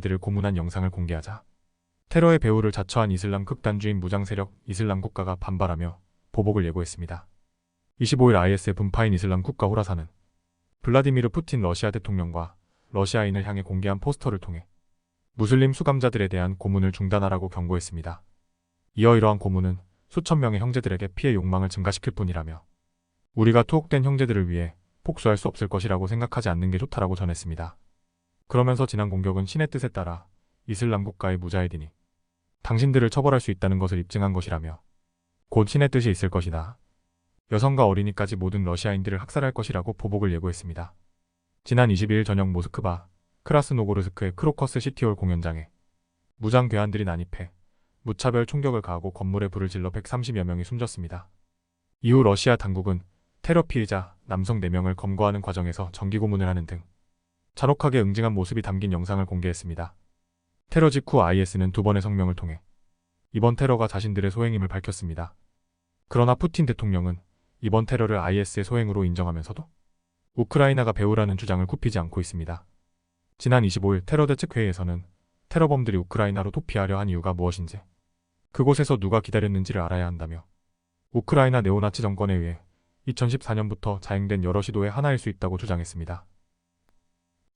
들을 고문한 영상을 공개하자 테러의 배후를 자처한 이슬람 극단주인 무장 세력 이슬람 국가가 반발하며 보복을 예고했습니다. 25일 IS의 분파인 이슬람 국가 호라사는 블라디미르 푸틴 러시아 대통령과 러시아인을 향해 공개한 포스터를 통해 무슬림 수감자들에 대한 고문을 중단하라고 경고했습니다. 이어 이러한 고문은 수천 명의 형제들에게 피해 욕망을 증가시킬 뿐이라며 우리가 투옥된 형제들을 위해 복수할 수 없을 것이라고 생각하지 않는 게 좋다라고 전했습니다. 그러면서 지난 공격은 신의 뜻에 따라 이슬람 국가의 무자헤딘이 당신들을 처벌할 수 있다는 것을 입증한 것이라며 곧 신의 뜻이 있을 것이다. 여성과 어린이까지 모든 러시아인들을 학살할 것이라고 보복을 예고했습니다. 지난 22일 저녁 모스크바 크라스노고르스크의 크로커스 시티홀 공연장에 무장 괴한들이 난입해 무차별 총격을 가하고 건물에 불을 질러 130여 명이 숨졌습니다. 이후 러시아 당국은 테러 피해자 남성 4명을 검거하는 과정에서 정기 고문을 하는 등 잔혹하게 응징한 모습이 담긴 영상을 공개했습니다. 테러 직후 IS는 두 번의 성명을 통해 이번 테러가 자신들의 소행임을 밝혔습니다. 그러나 푸틴 대통령은 이번 테러를 IS의 소행으로 인정하면서도 우크라이나가 배후라는 주장을 굽히지 않고 있습니다. 지난 25일 테러 대책 회의에서는 테러범들이 우크라이나로 도피하려 한 이유가 무엇인지 그곳에서 누가 기다렸는지를 알아야 한다며 우크라이나 네오나치 정권에 의해 2014년부터 자행된 여러 시도의 하나일 수 있다고 주장했습니다.